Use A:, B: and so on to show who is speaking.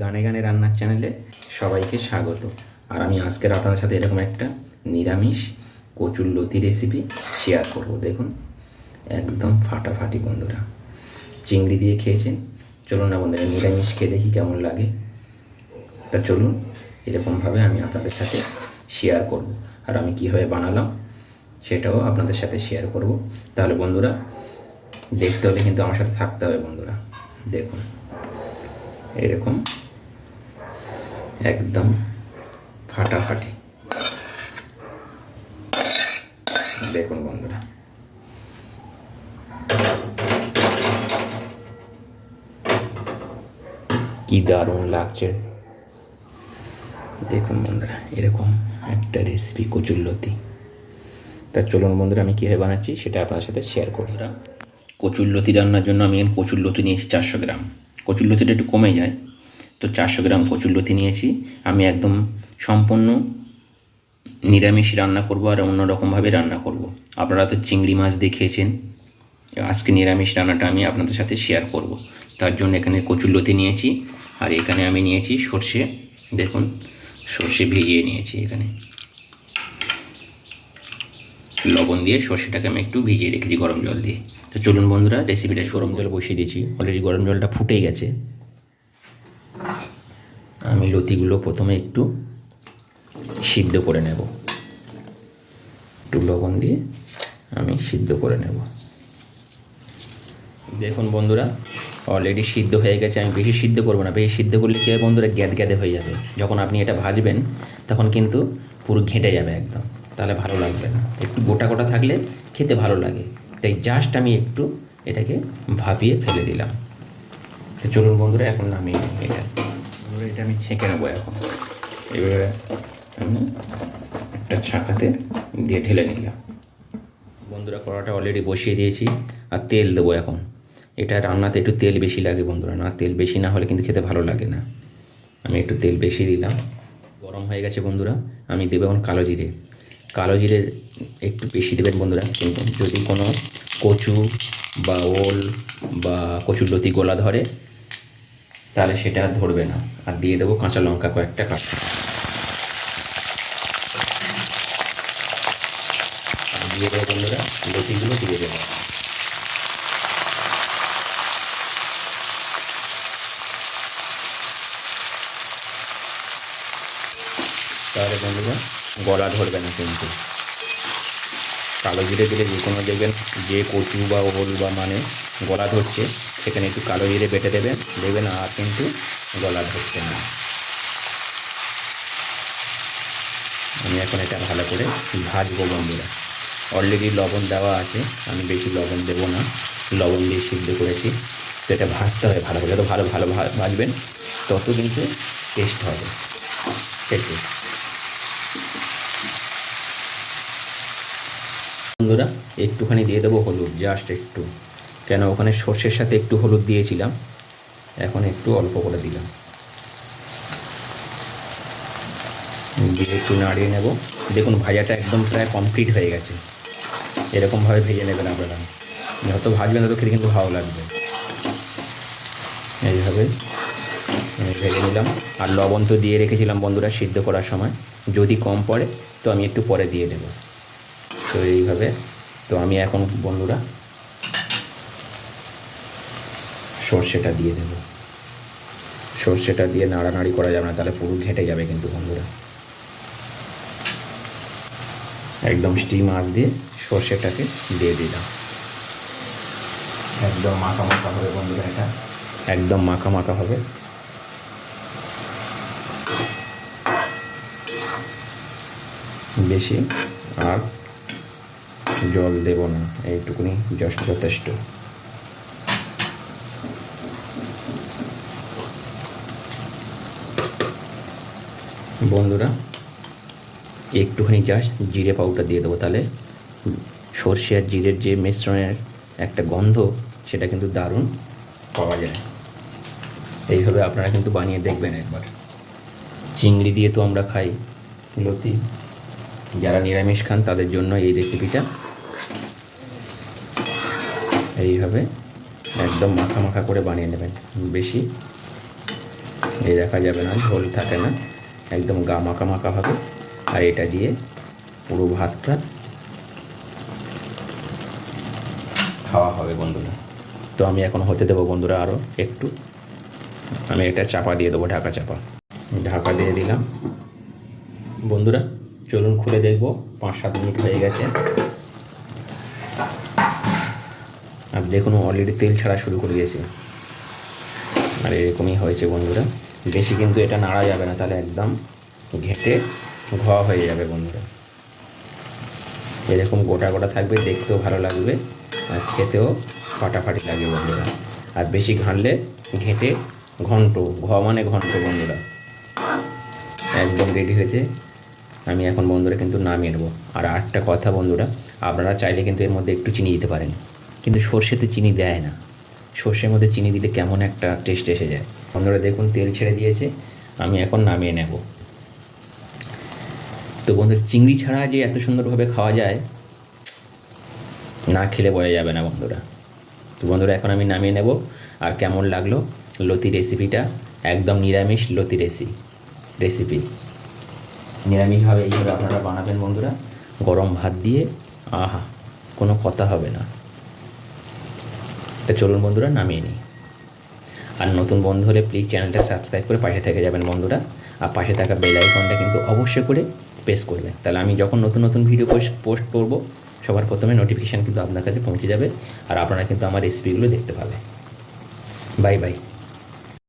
A: গানে গানে রান্নার চ্যানেলে সবাইকে স্বাগত। আর আমি আজকের আপনাদের সাথে এরকম একটা নিরামিষ কচুর লতি রেসিপি শেয়ার করব। দেখুন, একদম ফাটাফাটি বন্ধুরা। চিংড়ি দিয়ে খেয়েছেন। চলুন না বন্ধুরা, নিরামিষ খেয়ে দেখি কেমন লাগে। তা চলুন, এরকমভাবে আমি আপনাদের সাথে শেয়ার করব। আর আমি কীভাবে বানালাম সেটাও আপনাদের সাথে শেয়ার করব। তাহলে বন্ধুরা, দেখতে হলে কিন্তু আমার সাথে থাকতে হবে বন্ধুরা। দেখুন, এরকম একদম ফাটাফাটি। দেখুন বন্ধুরা। কি দারুণ লাগছে। দেখুন বন্ধুরা, এরকম একটা রেসিপি কচুরলতি তা চলুন বন্ধুরা, আমি কীভাবে বানাচ্ছি সেটা আপনার সাথে শেয়ার করি। কচুরলতি রান্নার জন্য আমি কচুরলতি নিয়েছি চারশো গ্রাম। কচুরলতিটা একটু কমে যায়। তো চারশো গ্রাম কচুরলতি নিয়েছি। আমি একদম সম্পূর্ণ নিরামিষ রান্না করব আর অন্যরকমভাবে রান্না করব। আপনারা তো চিংড়ি মাছ দেখিয়েছেন। আজকে নিরামিষ রান্নাটা আমি আপনাদের সাথে শেয়ার করব। তার জন্য এখানে কচুরলতি নিয়েছি আর এখানে আমি নিয়েছি সর্ষে। দেখুন, সর্ষে ভিজিয়ে নিয়েছি এখানে। লবণ দিয়ে সর্ষেটাকে আমি একটু ভিজিয়ে রেখেছি গরম জল দিয়ে। তো চলুন বন্ধুরা রেসিপিটা গরম জল বসিয়ে দিয়েছি। অলরেডি গরম জলটা ফুটে গেছে। আমি লতিগুলো প্রথমে একটু সিদ্ধ করে নেব। একটু লবণ দিয়ে আমি সিদ্ধ করে নেব। দেখুন বন্ধুরা অলরেডি সিদ্ধ হয়ে গেছে। আমি বেশি সিদ্ধ করব না। বেশি সিদ্ধ করলে কী হয় বন্ধুরা? গ্যাদ গ্যাদে হয়ে যাবে। যখন আপনি এটা ভাজবেন, তখন কিন্তু পুরো ঘেঁটে যাবে একদম। তাহলে ভালো লাগবে না। একটু গোটা গোটা থাকলে খেতে ভালো লাগে। তাই জাস্ট আমি একটু এটাকে ভাপিয়ে ফেলে দিলাম। তো চলুন বন্ধুরা, এখন নামিয়ে নিই এটা। বন্ধুরা এটা আমি ছেঁকে নেব এখন। এবারে আমি একটা ছাঁকাতে দিয়ে ঢেলে নিলাম। বন্ধুরা, কড়াটা অলরেডি বসিয়ে দিয়েছি আর তেল দেবো এখন। এটা রান্নাতে একটু তেল বেশি লাগে বন্ধুরা, না তেল বেশি না হলে কিন্তু খেতে ভালো লাগে না। আমি একটু তেল বেশি দিলাম। গরম হয়ে গেছে বন্ধুরা, আমি দেবো এখন কালো জিরে। কালো জিরে একটু বেশি দেবেন বন্ধুরা, কিন্তু যদি কোনো কচু বা ওল বা কচুর লতি গোলা ধরে তাহলে সেটা আর ধরবে না। আর দিয়ে দেবো কাঁচা লঙ্কা কয়েকটা কাটা দিয়ে দেবো বন্ধুরা, লতিগুলো দিয়ে দেবো। তাহলে বন্ধুরা, গলা ধরবে না কিন্তু। কালো জিরে দিলে যে কোনো দেখবেন যে কচু বা ওল বা মানে গলা ধরছে, সেখানে একটু কালো জিরে বেটে দেবেন। দেখবেন আর কিন্তু গলা ধরছে না। আমি এখন এটা ভালো করে ভাজবো বন্ধুরা। অলরেডি লবণ দেওয়া আছে, আমি বেশি লবণ দেবো না। লবণ দিয়ে সিদ্ধ করেছি। তো এটা ভাজতে হবে ভালো করে। যত ভালো ভালো ভাজবেন, তত কিন্তু টেস্ট হবে। খেতে বন্ধুরা, একটুখানি দিয়ে দেবো হলুদ জাস্ট একটু। কেন, ওখানে সর্ষের সাথে একটু হলুদ দিয়েছিলাম, এখন একটু অল্প করে দিলাম। দিয়ে একটু নাড়িয়ে নেব। দেখুন, ভাজাটা একদম প্রায় কমপ্লিট হয়ে গেছে। এরকমভাবে ভেজে নেবেন আপনারা। যত ভাজবেন, তত খেতে কিন্তু ভালো লাগবে। এইভাবে ভেজে নিলাম। আর লবণ তো দিয়ে রেখেছিলাম বন্ধুরা, সিদ্ধ করার সময়। যদি কম পড়ে, তো আমি একটু পরে দিয়ে দেবো। তো এইভাবে। তো আমি এখন বন্ধুরা সর্ষেটা দিয়ে দেবো। সর্ষেটা দিয়ে নাড়ানাড়ি করা যাবে না তাহলে পুরো ঘেঁটে যাবে কিন্তু বন্ধুরা। একদম স্টিম আঁচ দিয়ে সর্ষেটাকে দিয়ে দিলাম। একদম মাখা মাখা হবে বন্ধুরা এটা। একদম মাখা মাখা হবে। বেশি আর জল দেব না, এইটুকুনি যথেষ্ট। বন্ধুরা, একটুখানি জাস্ট জিরে পাউডার দিয়ে দেবো তাহলে। সর্ষে আর জিরের যে মিশ্রণের একটা গন্ধ, সেটা কিন্তু দারুণ পাওয়া যায়। এইভাবে আপনারা কিন্তু বানিয়ে দেখবেন একবার। চিংড়ি দিয়ে তো আমরা খাই, লতি। যারা নিরামিষ খান, তাদের জন্য এই রেসিপিটা এইভাবে একদম মাখা মাখা করে বানিয়ে নেবেন। বেশি এই দেখা যাবে না, ঝোল থাকে না। একদম গা মাখা মাখা হবে। আর এটা দিয়ে পুরো ভাতটা খাওয়া হবে বন্ধুরা। তো আমি এখন হতে দেবো বন্ধুরা আরও একটু। আমি এটা চাপা দিয়ে দেবো, ঢাকা চাপা। ঢাকা দিয়ে দিলাম। বন্ধুরা, চলুন খুলে দেখব। পাঁচ সাত মিনিট হয়ে গেছে আর দেখুন অলরেডি তেল ছাড়া শুরু করে দিয়েছে। আর এরকমই হয়েছে বন্ধুরা। বেশি কিন্তু এটা নাড়া যাবে না, তাহলে একদম ঘেঁটে ঘোয়া হয়ে যাবে বন্ধুরা। এরকম গোটা গোটা থাকবে, দেখতেও ভালো লাগবে আর খেতেও ফাটাফাটি লাগবে বন্ধুরা। আর বেশি ঘাঁটলে ঘেঁটে ঘন্ট ঘ মানে ঘন্ট বন্ধুরা। একদম রেডি হয়েছে। আমি এখন বন্ধুরা কিন্তু নামিয়ে নেব। আর আরেকটা কথা বন্ধুরা, আপনারা চাইলে কিন্তু এর মধ্যে একটু চিনি দিতে পারেন। কিন্তু সর্ষেতে চিনি দেয় না। সর্ষের মধ্যে চিনি দিলে কেমন একটা টেস্ট এসে যায়। বন্ধুরা, দেখুন, তেল ছেড়ে দিয়েছে, আমি এখন নামিয়ে নেব। তো বন্ধুরা, চিংড়ি ছাড়া যে এত সুন্দরভাবে খাওয়া যায়, না খেলে বোঝা যাবে না বন্ধুরা। তো বন্ধুরা, এখন আমি নামিয়ে নেব, আর কেমন লাগল লতি রেসিপিটা একদম নিরামিষ লতি রেসি রেসিপি নিরামিষভাবে এইভাবে আপনারা বানাবেন বন্ধুরা, গরম ভাত দিয়ে, আহা, কোনো কথা হবে না। তা চলুন বন্ধুরা, নামিয়ে নিই। আর নতুন বন্ধু হলে প্লিজ চ্যানেলটা সাবস্ক্রাইব করে পাশে থেকে যাবেন বন্ধুরা। আর পাশে থাকা বেল আইকনটা কিন্তু অবশ্যই করে প্রেস করবেন। তাহলে আমি যখন নতুন নতুন ভিডিও পোস্ট করব, সবার প্রথমে নোটিফিকেশান কিন্তু আপনার কাছে পৌঁছে যাবে। আর আপনারা কিন্তু আমার রেসিপিগুলো দেখতে পাবে বাই বাই